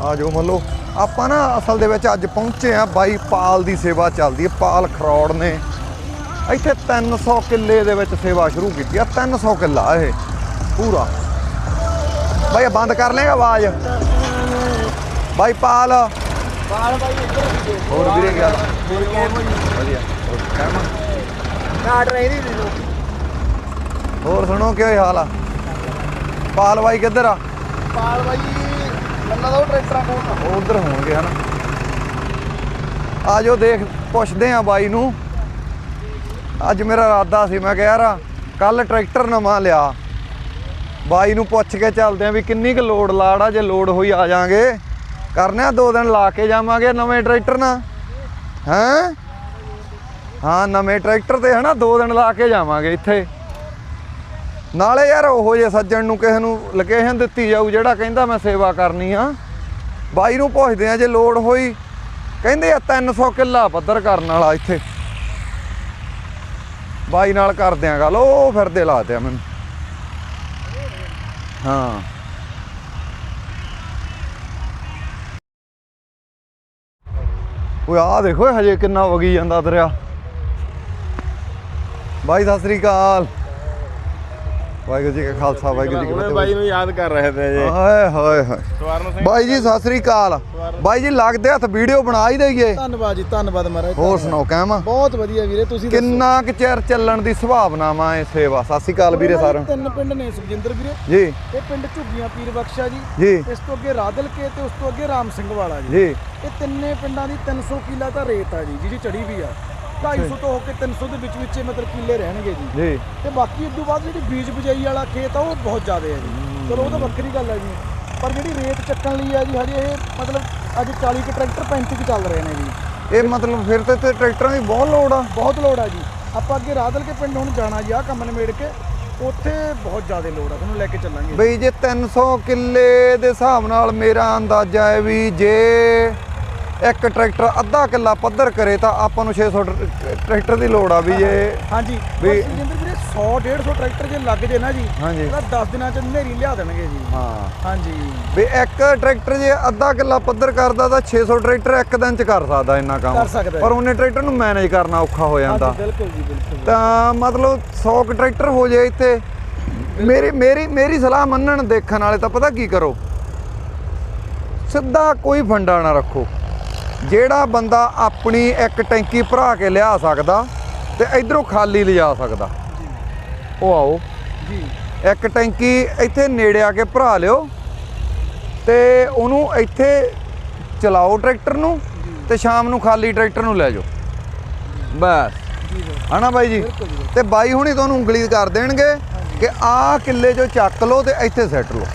ਆ ਜੋ ਮੰਨ ਲਓ। ਆਪਾਂ ਨਾ ਅਸਲ ਦੇ ਵਿੱਚ ਅੱਜ ਪਹੁੰਚੇ ਆ ਬਾਈ ਪਾਲ ਦੀ ਸੇਵਾ ਚੱਲਦੀ ਹੈ ਪਾਲ ਖਰੋੜ ਨੇ। ਇੱਥੇ 300 ਕਿੱਲੇ ਦੇ ਵਿੱਚ ਸੇਵਾ ਸ਼ੁਰੂ ਕੀਤੀ ਆ 300 ਕਿੱਲਾ ਇਹ ਪੂਰਾ। ਬਾਈ ਇਹ ਬੰਦ ਕਰ ਲੇਗਾ ਆਵਾਜ਼? ਬਾਈ ਪਾਲ। ਬਾਲ ਬਾਈ ਇੱਧਰ ਹੋਰ ਵੀਰੇ ਕੀ ਹਾਲ ਆ? ਵਧੀਆ ਕਾਟ ਰਹੀ ਦੀ ਹੋਰ ਸੁਣੋ ਕੀ ਹਾਲ ਆ? ਪਾਲ ਬਾਈ ਕਿੱਧਰ ਆ? ਬਾਲ ਬਾਈ ਲੱਲਾ ਦਾ ਟਰੈਕਟਰਾਂ ਕੋਲ ਉਹ ਉਧਰ ਹੋਣਗੇ, ਹਨਾ। ਆ ਜੋ ਦੇਖ, ਪੁੱਛਦੇ ਆ ਬਾਈ ਨੂੰ। ਅੱਜ ਮੇਰਾ ਇਰਾਦਾ ਸੀ, ਮੈਂ ਕਿਹਾ ਯਾਰ ਕੱਲ ਟਰੈਕਟਰ ਨਵਾਂ ਲਿਆ। ਬਾਈ ਨੂੰ ਪੁੱਛ ਕੇ ਚੱਲਦੇ ਆ ਵੀ ਕਿੰਨੀ ਕੁ ਲੋਡ ਲਾੜ ਆ ਜੇ ਲੋਡ ਹੋਈ ਆ ਜਾਾਂਗੇ। ਕਰਨੇ ਆ, ਦੋ ਦਿਨ ਲਾ ਕੇ ਜਾਵਾਂਗੇ ਨਵੇਂ ਟਰੈਕਟਰ ਨਾਲ ਹੈਂ? ਹਾਂ, ਨਵੇਂ ਟਰੈਕਟਰ ਤੇ, ਹਨਾ, ਦੋ ਦਿਨ ਲਾ ਕੇ ਜਾਵਾਂਗੇ ਇੱਥੇ। ਨਾਲੇ ਯਾਰ ਉਹੋ ਜੇ ਸੱਜਣ ਨੂੰ ਕਿਸੇ ਨੂੰ ਲੋਕੇਸ਼ਨ ਦਿੱਤੀ ਜਾਊ ਜਿਹੜਾ ਕਹਿੰਦਾ ਮੈਂ ਸੇਵਾ ਕਰਨੀ ਆ। ਬਾਈ ਨੂੰ ਪੁੱਛਦੇ ਆ ਜੇ ਲੋੜ ਹੋਈ, ਕਹਿੰਦੇ ਆ 300 ਕਿੱਲਾ ਪੱਧਰ ਕਰਨ ਵਾਲਾ ਇੱਥੇ। ਬਾਈ ਨਾਲ ਕਰਦੇ ਆ ਗੱਲ, ਉਹ ਫਿਰਦੇ ਲਾਤੇ ਆ ਮੈਨੂੰ। ਹਾਂ। ਓਏ ਆ ਦੇਖੋ ਹਜੇ ਕਿੰਨਾ ਵਗੀ ਜਾਂਦਾ ਦਰਿਆ। ਬਾਈ, ਸਤਿ ਸ੍ਰੀ ਅਕਾਲ। ਵਾਹਿਗੁਰੂ ਜੀ ਕਾ ਖਾਲਸਾ ਵਾਹਿਗੁਰੂ ਜੀ ਕੀ ਉਹਨੇ ਫਤਿਹ ਬਾਈ ਨੂੰ ਯਾਦ ਕਰ ਰਹੇ ਤੇ ਜੇ। ਹਾਏ ਹਾਏ ਹਾਏ। ਸਵਰਨ ਸਿੰਘ। ਬਾਈ ਜੀ ਸਤਿ ਸ੍ਰੀ ਅਕਾਲ। ਬਾਈ ਜੀ ਲੱਗਦੇ ਹੱਥ ਵੀਡੀਓ ਬਣਾ ਹੀ ਦਈਏ ਧੰਨਵਾਦ ਜੀ ਧੰਨਵਾਦ ਮਹਾਰਾਜ ਹੋਰ ਸੁਣਾਓ ਕਹਿਮਾ ਬਹੁਤ ਵਧੀਆ ਵੀਰੇ ਤੁਸੀਂ ਦੱਸੋ। ਕਿੰਨਾ ਕੁ ਚਿਰ ਚੱਲਣ ਦੀ ਸੁਭਾਵਨਾਵਾਂ ਇਹ ਸੇਵਾ? ਸਤਿ ਸ੍ਰੀ ਅਕਾਲ ਵੀਰੇ ਸਾਰਿਆਂ ਨੂੰ। ਤਿੰਨ ਪਿੰਡ ਨੇ ਸੁਖਜਿੰਦਰ ਵੀਰੇ। ਜੀ। ਇਹ ਪਿੰਡ ਝੁੱਗੀਆਂ ਪੀਰ ਬਖਸ਼ਾ ਜੀ ਜੀ। ਇਸ ਤੋਂ ਅੱਗੇ ਰਾਦਲ ਕੇ ਤੇ ਉਸ ਤੋਂ ਅੱਗੇ ਰਾਮ ਸਿੰਘ ਵਾਲਾ ਜੀ। ਜੀ। ਇਹ ਤਿੰਨੇ ਪਿੰਡਾਂ ਦੀ 300 ਕਿੱਲਾ ਤਾਂ ਰੇਤ ਆ ਜੀ ਜਿਹਦੀ ਚੜੀ ਵੀ ਆ। 250 ਤੋਂ ਹੋ ਕੇ 300 ਦੇ ਵਿੱਚ ਵਿੱਚ ਮਤਲਬ ਕਿੱਲੇ ਰਹਿਣਗੇ ਜੀ। ਜੀ। ਤੇ ਬਾਕੀ ਇਸ ਤੋਂ ਬਾਅਦ ਜਿਹੜੀ ਬੀਜ ਬਜਾਈ ਵਾਲਾ ਖੇਤ ਆ ਉਹ ਬਹੁਤ ਜ਼ਿਆਦਾ ਹੈ ਜੀ। ਚਲੋ ਉਹ ਤਾਂ ਵੱਖਰੀ ਗੱਲ ਹੈ ਜੀ। ਪਰ ਜਿਹੜੀ ਰੇਤ ਚੱਕਣ ਲਈ ਆ ਜੀ ਹਜੇ ਇਹ ਮਤਲਬ ਅੱਜ 40 ਕੁ ਟਰੈਕਟਰ 35 ਕੁ ਚੱਲ ਰਹੇ ਨੇ ਜੀ। ਇਹ ਮਤਲਬ ਫਿਰ ਤੇ ਤੇ ਟਰੈਕਟਰਾਂ ਦੀ ਬਹੁਤ ਲੋੜ ਆ। ਬਹੁਤ ਲੋੜ ਆ ਜੀ। ਆਪਾਂ ਅੱਗੇ ਰਾਦਲ ਕੇ ਪਿੰਡ ਹੁਣ ਜਾਣਾ ਜੀ ਆ ਕੰਮ ਨਿਬੇੜ ਕੇ। ਉੱਥੇ ਬਹੁਤ ਜ਼ਿਆਦਾ ਲੋੜ ਆ ਤੁਹਾਨੂੰ ਲੈ ਕੇ ਚੱਲਾਂਗੇ। ਬਈ ਜੇ 300 ਕਿੱਲੇ ਦੇ ਹਿਸਾਬ ਨਾਲ ਮੇਰਾ ਅੰਦਾਜ਼ਾ ਹੈ ਵੀ ਜੇ ਇੱਕ ਟਰੈਕਟਰ ਅੱਧਾ ਕਿੱਲਾ ਪੱਧਰ ਕਰੇ ਤਾਂ ਆਪਾਂ ਨੂੰ 600 ਟਰ- ਟਰੈਕਟਰ ਦੀ ਲੋੜ ਆ ਵੀ ਇਹ ਹਾਂਜੀ। ਵੀ- ਜਿੰਦਰ ਵੀਰੇ 100 150 ਟਰੈਕਟਰ ਜੇ ਲੱਗ ਜੇ ਨਾ ਜੀ ਤਾਂ 10 ਦਿਨਾਂ ਚ ਨੇਰੀ ਲਿਆ ਦੇਣਗੇ ਜੀ। ਹਾਂ। ਹਾਂਜੀ। ਵੀ ਇੱਕ ਟਰੈਕਟਰ ਜੇ ਅੱਧਾ ਕਿੱਲਾ ਪੱਧਰ ਕਰਦਾ ਤਾਂ 600 ਟਰੈਕਟਰ ਇੱਕ ਦਿਨ ਚ ਕਰ ਸਕਦਾ ਇੰਨਾ ਕੰਮ। ਕਰ ਸਕਦਾ ਹੈ। ਪਰ ਉਹਨੇ ਟਰੈਕਟਰ ਨੂੰ ਮੈਨੇਜ ਕਰਨਾ ਔਖਾ ਹੋ ਜਾਂਦਾ। ਹਾਂਜੀ ਬਿਲਕੁਲ ਜੀ ਬਿਲਕੁਲ। ਤਾਂ ਮਤਲਬ 100 ਕੁ ਟਰੈਕਟਰ ਹੋ ਜਾਏ ਇੱਥੇ। ਮੇਰੀ ਮੇਰੀ ਮੇਰੀ ਸਲਾਹ ਮੰਨਣ ਦੇਖਣ ਵਾਲੇ ਤਾਂ ਪਤਾ ਕੀ ਕਰੋ? ਸਿੱਧਾ ਕੋਈ ਫੰਡਾ ਨਾ ਰੱਖੋ। ਜਿਹੜਾ ਬੰਦਾ ਆਪਣੀ ਇੱਕ ਟੈਂਕੀ ਭਰਾ ਕੇ ਲਿਆ ਸਕਦਾ ਤੇ ਇਧਰੋਂ ਖਾਲੀ ਲਿਜਾ ਸਕਦਾ। ਉਹ ਆਓ। ਜੀ ਇੱਕ ਟੈਂਕੀ ਇੱਥੇ ਨੇੜੇ ਆ ਕੇ ਭਰਾ ਲਿਓ ਤੇ ਉਹਨੂੰ ਇੱਥੇ ਚਲਾਓ ਟਰੈਕਟਰ ਨੂੰ ਤੇ ਸ਼ਾਮ ਨੂੰ ਖਾਲੀ ਟਰੈਕਟਰ ਨੂੰ ਲੈ ਜਾਓ। ਬਸ। ਜੀ ਜੀ ਬਾਈ ਜੀ? ਬਿਲਕੁਲ ਤੇ ਬਾਈ ਹੁਣੀ ਤੁਹਾਨੂੰ ਉਂਗਲੀ ਕਰ ਦੇਣਗੇ ਕਿ ਆਹ ਕਿੱਲੇ ਚੋਂ ਚੱਕ ਲਓ ਤੇ ਇੱਥੇ ਸੈੱਟ ਲਓ।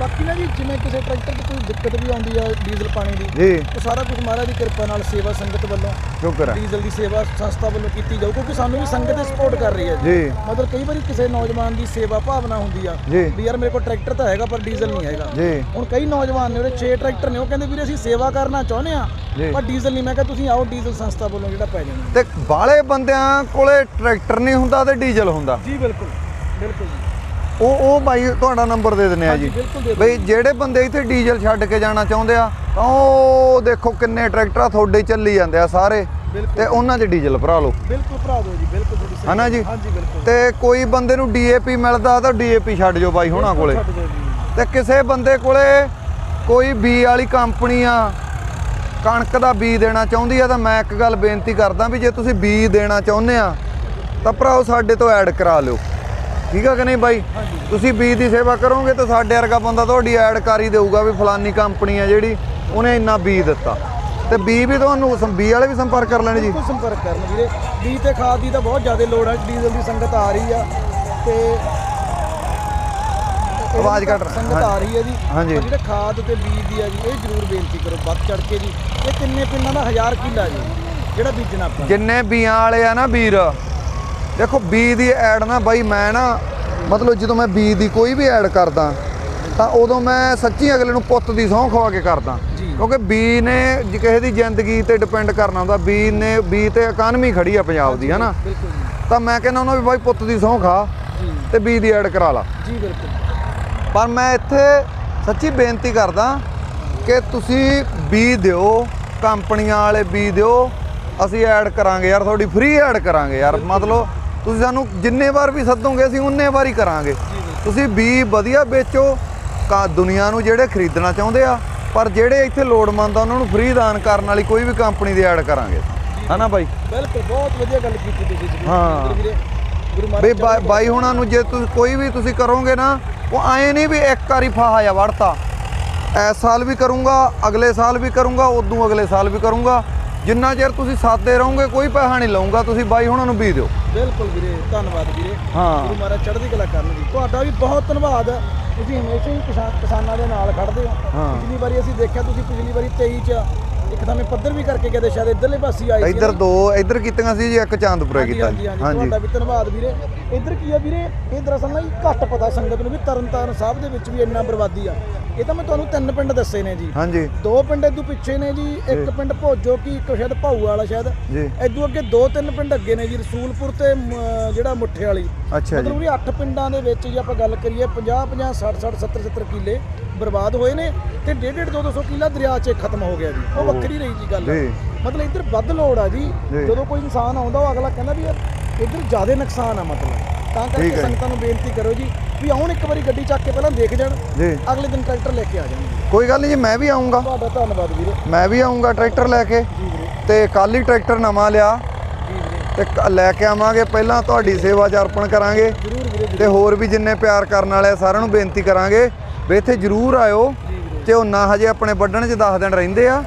ਬਾਕੀ ਨਾ ਜੀ ਜਿਵੇਂ ਕਿਸੇ ਟਰੈਕਟਰ 'ਚ ਕੋਈ ਦਿੱਕਤ ਵੀ ਆਉਂਦੀ ਆ ਡੀਜ਼ਲ ਪਾਣੀ ਦੀ ਜੀ। ਉਹ ਸਾਰਾ ਕੁਝ ਮਹਾਰਾਜ ਦੀ ਕਿਰਪਾ ਨਾਲ ਸੇਵਾ ਸੰਗਤ ਵੱਲੋਂ ਸ਼ੁਕਰ ਹੈ ਡੀਜ਼ਲ ਦੀ ਸੇਵਾ ਸੰਸਥਾ ਵੱਲੋਂ ਕੀਤੀ ਜਾਊ ਕਿਉਂਕਿ ਸਾਨੂੰ ਵੀ ਸੰਗਤ ਸਪੋਰਟ ਕਰ ਰਹੀ ਹੈ ਜੀ। ਮਤਲਬ ਕਈ ਵਾਰੀ ਕਿਸੇ ਨੌਜਵਾਨ ਦੀ ਸੇਵਾ ਭਾਵਨਾ ਹੁੰਦੀ ਆ ਜੀ। ਵੀ ਯਾਰ ਮੇਰੇ ਕੋਲ ਟਰੈਕਟਰ ਤਾਂ ਹੈਗਾ ਪਰ ਡੀਜ਼ਲ ਨਹੀਂ ਹੈਗਾ। ਜੀ। ਹੁਣ ਕਈ ਨੌਜਵਾਨ ਨੇ ਉਹਦੇ 6 ਟਰੈਕਟਰ ਨੇ ਉਹ ਕਹਿੰਦੇ ਵੀਰੇ ਅਸੀਂ ਸੇਵਾ ਕਰਨਾ ਚਾਹੁੰਦੇ ਆ ਜੀ। ਪਰ ਡੀਜ਼ਲ ਨਹੀਂ ਮੈਂ ਕਿਹਾ ਤੁਸੀਂ ਆਓ ਡੀਜ਼ਲ ਸੰਸਥਾ ਵੱਲੋਂ ਜਿਹੜਾ ਪੈ ਜਾਣਾ। ਤੇ ਬਾਲੇ ਬੰਦਿਆਂ ਕੋਲੇ ਟਰੈਕਟਰ ਨਹੀਂ ਹੁੰਦਾ ਤੇ ਡੀਜ਼ਲ ਹੁੰਦਾ। ਜੀ ਬਿਲਕੁਲ। ਬਿਲਕੁਲ ਜੀ। ਉਹ ਉਹ ਬਾਈ ਤੁਹਾਡਾ ਨੰਬਰ ਦੇ ਦਿੰਨੇ ਆ ਜੀ। ਬਈ ਜਿਹੜੇ ਬੰਦੇ ਇੱਥੇ ਡੀਜ਼ਲ ਛੱਡ ਕੇ ਜਾਣਾ ਚਾਹੁੰਦੇ ਆ ਤਾਂ ਉਹ ਦੇਖੋ ਕਿੰਨੇ ਟਰੈਕਟਰ ਆ ਤੁਹਾਡੇ ਚੱਲੀ ਜਾਂਦੇ ਆ ਸਾਰੇ। ਤੇ ਉਹਨਾਂ 'ਚ ਡੀਜ਼ਲ ਭਰਾ ਲਓ। ਬਿਲਕੁਲ ਭਰਾ ਦਿਓ ਜੀ ਬਿਲਕੁਲ ਤੁਹਾਡੀ ਸਹੀ ਹਨਾ ਜੀ? ਹਾਂਜੀ ਬਿਲਕੁਲ। ਤੇ ਕੋਈ ਬੰਦੇ ਨੂੰ ਡੀਏਪੀ ਮਿਲਦਾ ਤਾਂ ਡੀਏਪੀ ਛੱਡ ਜਾਓ ਬਾਈ ਹੁਣਾਂ ਕੋਲੇ। ਤੇ ਕਿਸੇ ਬੰਦੇ ਕੋਲੇ ਕੋਈ ਬੀ ਵਾਲੀ ਕੰਪਨੀ ਆ ਕਣਕ ਦਾ ਬੀ ਦੇਣਾ ਚਾਹੁੰਦੀ ਆ ਤਾਂ ਮੈਂ ਇੱਕ ਗੱਲ ਬੇਨਤੀ ਕਰਦਾ ਵੀ ਜੇ ਤੁਸੀਂ ਬੀ ਦੇਣਾ ਚਾਹੁੰਦੇ ਆ ਤਾਂ ਭਰਾਓ ਸਾਡੇ ਤੋਂ ਐਡ ਕਰਾ ਲਿਓ। ਠੀਕ ਆ ਕਿ ਨਹੀਂ ਬਾਈ? ਤੁਸੀਂ ਬੀ ਦੀ ਸੇਵਾ ਕਰੋਗੇ ਤਾਂ ਸਾਡੇ ਵਰਗਾ ਬੰਦਾ ਤੁਹਾਡੀ ਐਡ ਕਰ ਹੀ ਦੇਊਗਾ ਵੀ ਫਲਾਨੀ ਕੰਪਨੀ ਆ ਜਿਹੜੀ ਉਹਨੇ ਇੰਨਾ ਬੀ ਦਿੱਤਾ। ਤੇ ਬੀ ਵੀ ਤੁਹਾਨੂੰ ਬੀ ਵਾਲੇ ਵੀ ਸੰਪਰਕ ਕਰ ਲੈਣ ਜੀ? ਸੰਪਰਕ ਕਰਨ ਵੀਰੇ। ਬੀ ਤੇ ਖਾਦ ਦੀ ਤਾਂ ਬਹੁਤ ਜ਼ਿਆਦਾ ਲੋੜ ਹੈ ਡੀਜ਼ਲ ਦੀ ਸੰਗਤ ਆ ਰਹੀ ਆ। ਤੇ ਆਵਾਜ਼ ਘੱਟ ਰਹੀ- ਸੰਗਤ ਆ ਰਹੀ ਹੈ ਜੀ। ਹਾਂਜੀ। ਜਿਹੜੇ ਖਾਦ ਤੇ ਬੀਜ ਦੀ ਆ ਜੀ ਇਹ ਜ਼ਰੂਰ ਬੇਨਤੀ ਕਰੋ ਵੱਧ ਚੜ ਕੇ ਜੀ। ਇਹ ਤਿੰਨੇ ਪਿੰਡਾਂ ਦਾ 1000 ਕਿੱਲਾ ਜੀ ਜਿਹੜਾ ਬੀਜਣਾ ਆਪਾਂ। ਜਿੰਨੇ ਬੀਆਂ ਵਾਲੇ ਆ ਨਾ ਵੀਰ ਦੇਖੋ ਬੀ ਦੀ ਐਡ ਨਾ ਬਾਈ ਮੈਂ ਨਾ ਮਤਲਬ ਜਦੋਂ ਮੈਂ ਬੀ ਦੀ ਕੋਈ ਵੀ ਐਡ ਕਰਦਾ ਤਾਂ ਉਦੋਂ ਮੈਂ ਸੱਚੀ ਅਗਲੇ ਨੂੰ ਪੁੱਤ ਦੀ ਸਹੁੰ ਖਵਾ ਕੇ ਕਰਦਾ। ਕਿਉਂਕਿ ਬੀ ਨੇ ਕਿਸੇ ਦੀ ਜ਼ਿੰਦਗੀ ਤੇ ਡਿਪੈਂਡ ਕਰਨਾ ਹੁੰਦਾ ਬੀ ਨੇ ਬੀ ਤੇ ਇਕਾਨਮੀ ਖੜੀ ਆ ਪੰਜਾਬ ਦੀ ਹਨਾ? ਤਾਂ ਮੈਂ ਕਹਿੰਦਾ ਉਹਨਾਂ ਵੀ ਬਾਈ ਪੁੱਤ ਦੀ ਸਹੁੰ ਖਾ ਤੇ ਬੀ ਦੀ ਐਡ ਕਰਾ ਲਾ। ਜੀ ਬਿਲਕੁਲ। ਪਰ ਮੈਂ ਇੱਥੇ ਸੱਚੀ ਬੇਨਤੀ ਕਰਦਾ ਕਿ ਤੁਸੀਂ ਬੀ ਦਿਓ ਕੰਪਨੀਆਂ ਵਾਲੇ ਬੀ ਦਿਓ ਅਸੀਂ ਐਡ ਕਰਾਂਗੇ ਯਾਰ ਤੁਹਾਡੀ ਫ੍ਰੀ ਐਡ ਕਰਾਂਗੇ ਯਾਰ। ਮਤਲਬ ਤੁਸੀਂ ਸਾਨੂੰ ਜਿੰਨੇ ਵਾਰ ਵੀ ਸੱਦੋਗੇ ਅਸੀਂ ਉਨੇ ਵਾਰ ਹੀ ਕਰਾਂਗੇ। ਤੁਸੀਂ ਬੀ ਵਧੀਆ ਵੇਚੋ ਕਾ ਦੁਨੀਆ ਨੂੰ ਜਿਹੜੇ ਖਰੀਦਣਾ ਚਾਹੁੰਦੇ ਆ ਪਰ ਜਿਹੜੇ ਇੱਥੇ ਲੋੜਵੰਦ ਆ ਉਹਨਾਂ ਨੂੰ ਫ੍ਰੀ ਦਾਨ ਕਰਨ ਵਾਲੀ ਕੋਈ ਵੀ ਕੰਪਨੀ ਦੀ ਐਡ ਕਰਾਂਗੇ। ਹਨਾ ਬਾਈ? ਬਿਲਕੁਲ ਬਹੁਤ ਵਧੀਆ ਗੱਲ ਕੀਤੀ ਤੁਸੀਂ ਜੀ। ਹਾਂ। ਬਈ ਬਾਈ ਹੁਣਾਂ ਨੂੰ ਜੇ ਤੁਸੀਂ ਕੋਈ ਵੀ ਤੁਸੀਂ ਕਰੋਗੇ ਨਾ ਉਹ ਆਏ ਨਹੀਂ ਵੀ ਇੱਕ ਵਾਰੀ ਫਾਹਾ ਜਾ ਵੜਤਾ ਇਸ ਸਾਲ ਵੀ ਕਰੂੰਗਾ ਅਗਲੇ ਸਾਲ ਵੀ ਕਰੂੰਗਾ ਉਦੋਂ ਅਗਲੇ ਸਾਲ ਵੀ ਕਰੂੰਗਾ। ਜਿੰਨਾ ਚਿਰ ਤੁਸੀਂ ਸਾਦੇ ਰਹੋਗੇ ਕੋਈ ਪੈਸਾ ਨਹੀਂ ਲਊਂਗਾ ਤੁਸੀਂ ਬਾਈ ਹੁਣਾਂ ਨੂੰ ਵੀ ਦਿਓ। ਬਿਲਕੁਲ ਵੀਰੇ ਧੰਨਵਾਦ ਵੀਰੇ। ਹਾਂ। ਗੁਰੂ ਮਹਾਰਾਜ ਚੜ੍ਹਦੀ ਕਲਾ ਕਰਨ ਜੀ ਤੁਹਾਡਾ ਵੀ ਬਹੁਤ ਧੰਨਵਾਦ। ਤੁਸੀਂ ਹਮੇਸ਼ਾ ਹੀ ਕਿਸਾਨ ਦੇ ਨਾਲ ਖੜਦੇ ਹਾਂ। ਪਿਛਲੀ ਵਾਰੀ ਅਸੀਂ ਦੇਖਿਆ ਤੁਸੀਂ ਪਿਛਲੀ ਵਾਰੀ 23 ਚ ਇੱਕ ਤਾਂ ਮੈਂ ਪੱਧਰ ਵੀ ਕਰਕੇ ਗਏ ਸ਼ਾਇਦ ਇੱਧਰਲੇ ਪਾਸੇ ਆਏ ਸੀ ਇੱਧਰ। ਦੋ ਇੱਧਰ ਕੀਤੀਆਂ ਸੀ ਜੀ ਇੱਕ ਚਾਂਦਪੁਰੇ ਕੀਤਾ ਜੀ। ਹਾਂਜੀ ਤੁਹਾਡਾ ਵੀ ਧੰਨਵਾਦ ਵੀਰੇ। ਇੱਧਰ ਕੀ ਆ ਵੀਰੇ? ਇਹ ਦਰਅਸਲ ਨਾ ਘੱਟ ਪਤਾ ਸੰਗਤ ਨੂੰ ਵੀ ਤਰਨਤਾਰਨ ਸਾਹਿਬ ਦੇ ਵਿੱਚ ਵੀ ਇੰਨਾ ਬਰਬਾਦੀ ਆ। ਇਹ ਤਾਂ ਮੈਂ ਤੁਹਾਨੂੰ ਤਿੰਨ ਪਿੰਡ ਦੱਸੇ ਨੇ ਜੀ। ਹਾਂਜੀ। ਦੋ ਪਿੰਡ ਇਦੋਂ ਪਿੱਛੇ ਨੇ ਜੀ ਇੱਕ ਪਿੰਡ ਭੋਜੋ ਕੀ ਇੱਕ ਸ਼ਾਇਦ ਭਾਊ ਵਾਲਾ ਸ਼ਾਇਦ। ਜੀ। ਇਦੋਂ ਅੱਗੇ ਦੋ ਤਿੰਨ ਪਿੰਡ ਅੱਗੇ ਨੇ ਜੀ ਰਸੂਲਪੁਰ ਤੇ ਜਿਹੜਾ ਮੁੱਠੇ ਵਾਲੀ। ਅੱਛਾ ਮਤਲਬ ਜੀ ਵੀ 8 ਪਿੰਡਾਂ ਦੇ ਵਿੱਚ ਜੇ ਆਪਾਂ ਗੱਲ ਕਰੀਏ 50 50 60 60 70 70 ਕਿੱਲੇ। ਬਰਬਾਦ ਹੋਏ ਨੇ ਤੇ 1.5 2 200 ਕਿੱਲਾ ਦਰਿਆ 'ਚ ਖਤਮ ਹੋ ਗਿਆ ਜੀ। ਉਹ ਵੱਖਰੀ ਰਹੀ ਜੀ ਗੱਲ। ਮਤਲਬ ਇੱਧਰ ਵੱਧ ਲੋੜ ਆ ਜੀ। ਜਦੋਂ ਕੋਈ ਇਨਸਾਨ ਆਉਂਦਾ ਉਹ ਅਗਲਾ ਕਹਿੰਦਾ ਵੀ ਇੱਧਰ ਜ਼ਿਆਦਾ ਨੁਕਸਾਨ ਆ ਮਤਲਬ। ਤਾਂ ਕਰਕੇ। ਸੰਗਤਾਂ ਨੂੰ ਬੇਨਤੀ ਕਰੋ ਜੀ ਵੀ ਆਉਣ ਇੱਕ ਵਾਰੀ ਗੱਡੀ ਚੱਕ ਕੇ ਪਹਿਲਾਂ ਦੇਖ ਜਾਣ। ਅਗਲੇ ਦਿਨ ਟਰੈਕਟਰ ਲੈ ਕੇ ਆ ਜਾਣਗੇ ਕੋਈ ਗੱਲ ਨਹੀਂ ਜੀ ਮੈਂ ਵੀ ਆਉਂਗਾ ਤੁਹਾਡਾ ਧੰਨਵਾਦ ਵੀਰੇ। ਮੈਂ ਵੀ ਆਉਂਗਾ ਟਰੈਕਟਰ ਲੈ ਕੇ। ਤੇ ਕੱਲ ਹੀ ਟਰੈਕਟਰ ਨਵਾਂ ਲਿਆ। ਤੇ ਲੈ ਕੇ ਆਵਾਂਗੇ ਪਹਿਲਾਂ ਤੁਹਾਡੀ ਸੇਵਾ 'ਚ ਅਰਪਣ ਕਰਾਂਗੇ। ਤੇ ਹੋਰ ਵੀ ਜਿੰਨੇ ਪਿਆਰ ਕਰਨ ਵਾਲੇ ਸਾਰਿਆਂ ਨੂੰ ਬੇਨਤੀ ਕਰਾਂਗੇ। ਵੀ ਇੱਥੇ ਜਰੂਰ ਆਇਓ ਜੀ ਵੀਰੇ ਝੋਨਾ ਹਜੇ ਆਪਣੇ ਵੱਢਣ 'ਚ 10 ਦਿਨ ਰਹਿੰਦੇ ਆ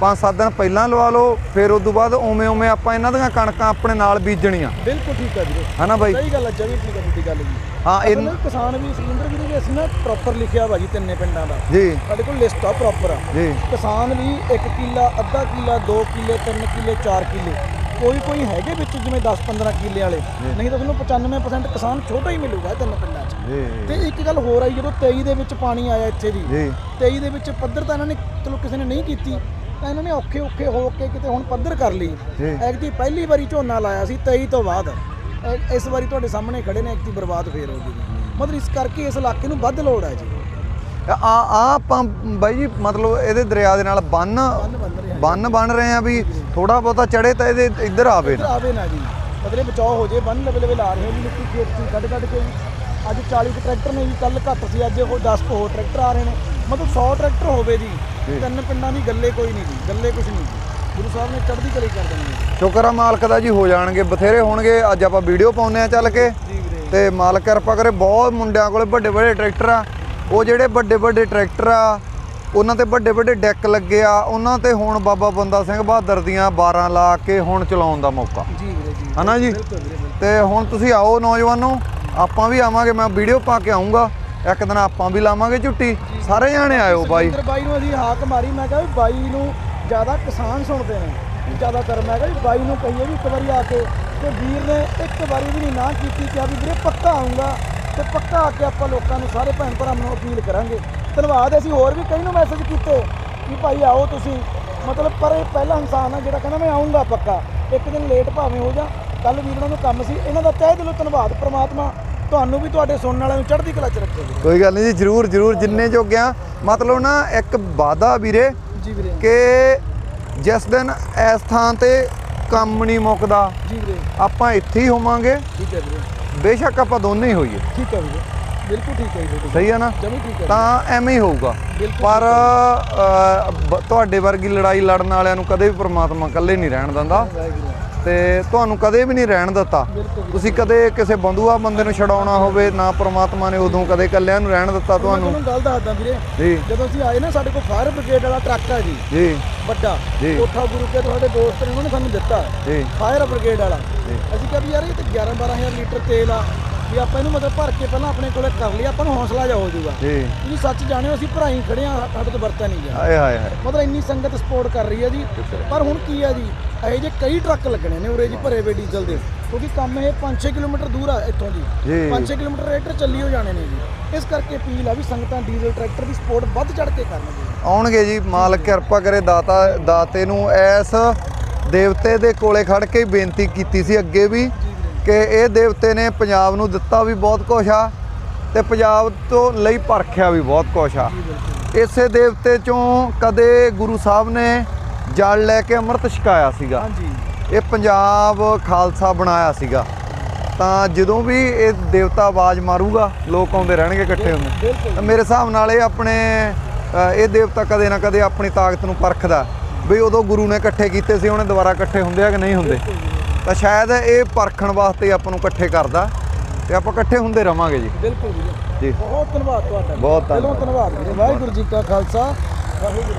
5-7 ਦਿਨ ਪਹਿਲਾਂ ਲਵਾ ਲਓ ਫਿਰ ਉਸ ਤੋਂ ਬਾਅਦ ਉਵੇਂ ਉਵੇਂ ਆਪਾਂ ਇਹਨਾਂ ਦੀਆਂ ਕਣਕਾਂ ਆਪਣੇ ਨਾਲ ਬੀਜਣੀਆਂ। ਬਿਲਕੁਲ ਠੀਕ ਆ ਵੀਰੇ ਹਨਾ ਬਾਈ? ਸਹੀ ਗੱਲ ਆ ਜਮੀ ਠੀਕ ਆ ਤੁਹਾਡੀ ਗੱਲ ਜੀ। ਹਾਂ ਇਹ ਕਿਸਾਨ ਵੀ ਸੁਰਿੰਦਰ ਵੀਰੇ ਵੀ ਅਸੀਂ ਨਾ ਪ੍ਰੋਪਰ ਲਿਖਿਆ ਵਾ ਜੀ ਤਿੰਨੇ ਪਿੰਡਾਂ ਦਾ। ਜੀ। ਸਾਡੇ ਕੋਲ ਲਿਸਟ ਆ ਪ੍ਰੋਪਰ ਆ ਜੀ। ਕਿਸਾਨ ਵੀ 1 ਕਿੱਲਾ ਅੱਧਾ ਕਿੱਲਾ 2 ਕਿੱਲੇ 3 ਕਿੱਲੇ 4 ਕਿੱਲੇ। ਕੋਈ ਕੋਈ ਹੈਗੇ ਵਿੱਚ ਜਿਵੇਂ 10 15 ਕਿੱਲੇ ਵਾਲੇ ਨਹੀਂ ਤਾਂ ਤੁਹਾਨੂੰ 95% ਕਿਸਾਨ ਛੋਟਾ ਹੀ ਮਿਲੂਗਾ ਤਿੰਨ ਪਿੰਡਾਂ 'ਚ। ਤੇ ਇੱਕ ਗੱਲ ਹੋਰ ਆਈ ਜਦੋਂ 23 ਦੇ ਵਿੱਚ ਪਾਣੀ ਆਇਆ ਇੱਥੇ ਜੀ। 23 ਦੇ ਵਿੱਚ ਪੱਧਰ ਤਾਂ ਇਹਨਾਂ ਨੇ ਚਲੋ ਕਿਸੇ ਨੇ ਨਹੀਂ ਕੀਤੀ ਤਾਂ ਇਹਨਾਂ ਨੇ ਔਖੇ ਔਖੇ ਹੋ ਕੇ ਕਿਤੇ ਹੁਣ ਪੱਧਰ ਕਰ ਲਈ। ਜੀ। ਐਕਟੀ ਪਹਿਲੀ ਵਾਰੀ ਝੋਨਾ ਲਾਇਆ ਸੀ 23 ਤੋਂ ਬਾਅਦ। ਇਸ ਵਾਰੀ ਤੁਹਾਡੇ ਸਾਹਮਣੇ ਖੜੇ ਨੇ ਐਕਟੀ ਬਰਬਾਦ ਫੇਰ ਹੋ ਗਈ। ਮਤਲਬ ਇਸ ਕਰਕੇ ਇਸ ਇਲਾਕੇ ਨੂੰ ਵੱਧ ਲੋੜ ਹੈ ਜੀ। ਆ ਆ ਆਪਾਂ ਬਾਈ ਜੀ ਮਤਲਬ ਇਹਦੇ ਦਰਿਆ ਦੇ ਨਾਲ ਬੰਨ ਬੰਨ ਬਣ ਰਹੇ ਆ ਵੀ ਥੋੜਾ ਬਹੁਤਾ ਚੜੇ ਤਾਂ ਇਹਦੇ ਇੱਧਰ ਆਵੇ ਨਾ। ਆਵੇ ਨਾ ਜੀ। ਮਤਲਬ ਬਚਾਓ ਹੋ ਜੇ ਬੰਨ ਲਵੇ ਲਵੇ ਲਾ ਰਹੇ ਜੀ ਮਿੱਟੀ ਖੇਤ ਤੋਂ ਕੱਢ ਕੱਢ ਕੇ ਅੱਜ 40 ਕੁ ਟਰੈਕਟਰ ਨੇ ਜੀ ਕੱਲ ਘੱਟ ਸੀ ਅੱਜ ਉਹ 10 ਕੁ ਹੋਰ ਟਰੈਕਟਰ ਆ ਰਹੇ ਨੇ। ਮਤਲਬ 100 ਟਰੈਕਟਰ ਹੋਵੇ ਜੀ ਤਿੰਨ ਪਿੰਡਾਂ ਦੀ ਗੱਲੇ ਕੋਈ ਨਹੀਂ ਜੀ ਗੱਲੇ ਕੁਛ ਨਹੀਂ। ਗੁਰੂ ਸਾਹਿਬ ਨੇ ਚੜ੍ਹਦੀ ਕਲੀ ਕਰ ਦੇਣੀ ਸ਼ੁਕਰ ਆ ਮਾਲਕ ਦਾ ਜੀ ਹੋ ਜਾਣਗੇ ਬਥੇਰੇ ਹੋਣਗੇ। ਅੱਜ ਆਪਾਂ ਵੀਡੀਓ ਪਾਉਂਦੇ ਆ ਚੱਲ ਕੇ। ਤੇ ਮਾਲਕ ਕਿਰਪਾ ਕਰੇ ਬਹੁਤ ਮੁੰਡਿਆਂ ਕੋਲੇ ਵੱਡੇ ਵੱਡੇ ਟਰੈਕਟਰ ਆ। ਉਹ ਜਿਹੜੇ ਵੱਡੇ ਵੱਡੇ ਟਰੈਕਟਰ ਆ ਉਹਨਾਂ ਤੇ ਵੱਡੇ ਵੱਡੇ ਡੈਕ ਲੱਗੇ ਆ ਉਹਨਾਂ ਤੇ ਹੁਣ ਬਾਬਾ ਬੰਦਾ ਸਿੰਘ ਬਹਾਦਰ ਦੀਆਂ 12 ਲਾ ਕੇ ਹੁਣ ਚਲਾਉਣ ਦਾ ਮੌਕਾ। ਜੀ ਵੀਰੇ ਜੀ ਹਨਾ ਜੀ? ਤੇ ਹੁਣ ਤੁਸੀਂ ਆਓ ਨੌਜਵਾਨੋ ਆਪਾਂ ਵੀ ਆਵਾਂਗੇ ਮੈਂ ਵੀਡੀਓ ਪਾ ਕੇ ਆਉਂਗਾ ਇੱਕ ਦਿਨ ਆਪਾਂ ਵੀ ਲਾਵਾਂਗੇ ਝੁੱਟੀ। ਸਾਰੇ ਜਾਣੇ ਆਇਓ ਬਾਈ। ਬਾਈ ਨੂੰ ਅਸੀਂ ਹਾਕ ਮਾਰੀ ਮੈਂ ਕਿਹਾ ਵੀ ਬਾਈ ਨੂੰ ਜ਼ਿਆਦਾ ਕਿਸਾਨ ਸੁਣਦੇ ਨੇ ਜ਼ਿਆਦਾਤਰ। ਮੈਂ ਕਿਹਾ ਵੀ ਬਾਈ ਨੂੰ ਕਹੀਏ ਵੀ ਇੱਕ ਵਾਰੀ ਆ ਕੇ ਤੇ ਵੀਰ ਨੇ ਇੱਕ ਵਾਰੀ ਵੀ ਨਹੀਂ ਨਾ ਕੀਤੀ ਕਿ ਆ ਵੀ ਵੀਰੇ ਪੱਕਾ ਆਉਂਗਾ ਤੇ ਪੱਕਾ ਆ ਕੇ ਆਪਾਂ ਲੋਕਾਂ ਨੂੰ ਸਾਰੇ ਭੈਣ ਭਰਾਵਾਂ ਨੂੰ ਅਪੀਲ ਕਰਾਂਗੇ। ਧੰਨਵਾਦ ਅਸੀਂ ਹੋਰ ਵੀ ਕਈ ਨੂੰ ਮੈਸੇਜ ਕੀਤੇ ਕਿ ਭਾਈ ਆਓ ਤੁਸੀਂ। ਮਤਲਬ ਪਰ ਇਹ ਪਹਿਲਾ ਇਨਸਾਨ ਆ ਜਿਹੜਾ ਕਹਿੰਦਾ ਮੈਂ ਆਉਂਗਾ ਪੱਕਾ। ਇੱਕ ਦਿਨ ਲੇਟ ਭਾਵੇਂ ਹੋ ਜਾ। ਕੱਲ ਵੀਰਾਂ ਨੂੰ ਕੰਮ ਸੀ। ਇਹਨਾਂ ਦਾ ਤਹਿ ਦਿਲੋਂ ਧੰਨਵਾਦ। ਪ੍ਰਮਾਤਮਾ ਤੁਹਾਨੂੰ ਵੀ ਤੁਹਾਡੇ ਸੁਣਨ ਵਾਲਿਆਂ ਨੂੰ ਚੜ੍ਹਦੀ ਕਲਾ ਚ ਰੱਖੇ। ਕੋਈ ਗੱਲ ਨਹੀਂ ਜੀ ਜਰੂਰ ਜਰੂਰ। ਜਿੰਨੇ ਜੋਗਿਆ ਮਤਲਬ ਨਾ ਇੱਕ ਵਾਦਾ ਵੀਰੇ ਜੀ ਵੀਰੇ। ਕਿ ਜਿਸ ਦਿਨ ਇਸ ਥਾਂ ਤੇ ਕੰਮ ਨਹੀਂ ਮੁੱਕਦਾ ਜੀ ਵੀਰੇ। ਆਪਾਂ ਇੱਥੇ ਹੀ ਹੋਵਾਂਗੇ। ਠੀਕ ਹੈ ਵੀਰੇ। ਬੇਸ਼ੱਕ ਆਪਾਂ ਦੋਨੇ ਹੀ ਹੋਈਏ। ਠੀਕ ਹੈ ਵੀਰੇ। ਬਿਲਕੁਲ ਠੀਕ ਹੈ ਜੀ ਸਹੀ ਹੈ ਨਾ? ਜਮੀ ਠੀਕ ਹੈ ਤਾਂ ਐਵੇਂ ਹੀ ਹੋਊਗਾ। ਪਰ ਤੁਹਾਡੇ ਵਰਗੀ ਲੜਾਈ ਲੜਨ ਵਾਲਿਆਂ ਨੂੰ ਕਦੇ ਵੀ ਪ੍ਰਮਾਤਮਾ ਇਕੱਲੇ ਨਹੀਂ ਰਹਿਣ ਦਿੰਦਾ। ਤੇ ਤੁਹਾਨੂੰ ਕਦੇ ਵੀ ਨਹੀਂ ਰਹਿਣ ਦਿੱਤਾ। ਤੁਸੀਂ ਕਦੇ ਕਿਸੇ ਬੰਦੂਆ ਬੰਦੇ ਨੂੰ ਛਡਾਉਣਾ ਹੋਵੇ ਨਾ ਪ੍ਰਮਾਤਮਾ ਨੇ ਉਦੋਂ ਕਦੇ ਇਕੱਲਿਆਂ ਨੂੰ ਰਹਿਣ ਦਿੱਤਾ ਮੈਂ ਤੁਹਾਨੂੰ ਤੁਹਾਨੂੰ। ਗੱਲ ਦੱਸਦਾ ਵੀਰੇ। ਜੀ। ਜਦੋਂ ਅਸੀਂ ਆਏ ਨਾ ਸਾਡੇ ਕੋਲ ਫਾਇਰ ਬ੍ਰਿਗੇਡ ਵਾਲਾ ਟਰੱਕ ਆ ਜੀ। ਜੀ। ਵੱਡਾ। ਜੀ। ਕੋਠਾ ਗੁਰੂ ਕੇ ਤੁਹਾਡੇ ਦੋਸਤ ਨੇ ਉਹਨਾਂ ਨੇ ਸਾਨੂੰ ਦਿੱਤਾ। ਜੀ। ਫਾਇਰ ਬ੍ਰਿਗੇਡ ਵਾਲਾ। ਅਸੀਂ ਕਿਹਾ ਵੀ ਯਾਰ ਇਹ ਤੇ 11 12000 ਲੀਟਰ ਤੇਲ ਆ। ਵੀ ਆਪਾਂ ਇਹਨੂੰ ਮਤਲਬ ਭਰ ਕੇ ਪਹਿਲਾਂ ਆਪਣੇ ਕੋਲੇ ਕਰ ਲਿਆ ਆਪਾਂ ਨੂੰ ਹੌਸਲਾ ਜਾ ਹੋ ਜਾਊਗਾ। ਜੀ। ਤੁਸੀਂ ਸੱਚ ਜਾਣਿਓ ਅਸੀਂ ਭਰਾਈ ਖੜੇ ਆ ਸਾਡੇ ਤੋਂ ਵਰਤਿਆ ਨਹੀਂ ਗਿਆ। ਹਾਏ ਹਾਏ ਹਾਏ। ਮਤਲਬ ਇੰਨੀ ਸੰਗਤ ਸਪੋਰਟ ਕਰ ਰਹੀ ਹੈ ਜੀ। ਪਰ ਹੁਣ ਕੀ ਆ ਜੀ ਇਹ ਜੇ ਕਈ ਟਰੱਕ ਲੱਗਣੇ ਨੇ ਉਰੇ ਜੀ ਭਰੇ ਵੇ ਡੀਜ਼ਲ ਦੇ। ਕਿਉਂਕਿ ਕੰਮ ਇਹ 5-6 ਕਿਲੋਮੀਟਰ ਦੂਰ ਆ ਇੱਥੋਂ ਦੀ ਜੀ। 5-6 ਕਿਲੋਮੀਟਰ ਰੇਟਰ ਚੱਲੀ ਹੋ ਜਾਣੇ ਨੇ ਜੀ। ਇਸ ਕਰਕੇ ਅਪੀਲ ਆ ਵੀ ਸੰਗਤਾਂ ਡੀਜ਼ਲ ਟਰੈਕਟਰ ਦੀ ਸਪੋਰਟ ਵੱਧ ਚੜ ਕੇ ਕਰਨਗੇ ਆਉਣਗੇ ਜੀ ਮਾਲਕ ਕਿਰਪਾ ਕਰੇ ਦਾਤਾ ਦਾਤੇ ਨੂੰ ਐਸ ਦੇਵਤੇ ਦੇ ਕੋਲੇ ਖੜ ਕੇ ਹੀ ਬੇਨਤੀ ਕੀਤੀ ਸੀ ਅੱਗੇ ਵੀ। ਕਿ ਇਹ ਦੇਵਤੇ ਨੇ ਪੰਜਾਬ ਨੂੰ ਦਿੱਤਾ ਵੀ ਬਹੁਤ ਕੁਛ ਆ ਤੇ ਪੰਜਾਬ ਤੋਂ ਲਈ ਪਰਖਿਆ ਵੀ ਬਹੁਤ ਕੁਛ ਆ। ਇਸੇ ਦੇਵਤੇ ਚੋਂ ਕਦੇ ਗੁਰੂ ਸਾਹਿਬ ਨੇ ਜਲ ਲੈ ਕੇ ਅੰਮ੍ਰਿਤ ਛਕਾਇਆ ਸੀਗਾ। ਹਾਂਜੀ। ਇਹ ਪੰਜਾਬ ਖਾਲਸਾ ਬਣਾਇਆ ਸੀਗਾ। ਤਾਂ ਜਦੋਂ ਵੀ ਇਹ ਦੇਵਤਾ ਆਵਾਜ਼ ਮਾਰੂਗਾ ਲੋਕ ਆਉਂਦੇ ਰਹਿਣਗੇ ਇਕੱਠੇ ਹੁੰਦੇ। ਤਾਂ ਮੇਰੇ ਹਿਸਾਬ ਨਾਲ ਇਹ ਆਪਣੇ ਇਹ ਦੇਵਤਾ ਕਦੇ ਨਾ ਕਦੇ ਆਪਣੀ ਤਾਕਤ ਨੂੰ ਪਰਖਦਾ। ਵੀ ਉਦੋਂ ਗੁਰੂ ਨੇ ਇਕੱਠੇ ਕੀਤੇ ਸੀ ਉਹਨੇ ਦੁਬਾਰਾ ਇਕੱਠੇ ਹੁੰਦੇ ਆ ਕਿ ਨਹੀਂ ਹੁੰਦੇ? ਤਾਂ ਸ਼ਾਇਦ ਇਹ ਪਰਖਣ ਵਾਸਤੇ ਆਪਾਂ ਨੂੰ ਇਕੱਠੇ ਕਰਦਾ ਤੇ ਆਪਾਂ ਇਕੱਠੇ ਹੁੰਦੇ ਰਵਾਂਗੇ ਜੀ। ਬਿਲਕੁਲ ਜੀ। ਬਹੁਤ ਧੰਨਵਾਦ ਤੁਹਾਡਾ। ਬਹੁਤ ਧੰਨਵਾਦ। ਵਾਹਿਗੁਰੂ ਜੀ ਕਾ ਖਾਲਸਾ। ਵਾਹਿਗੁਰੂ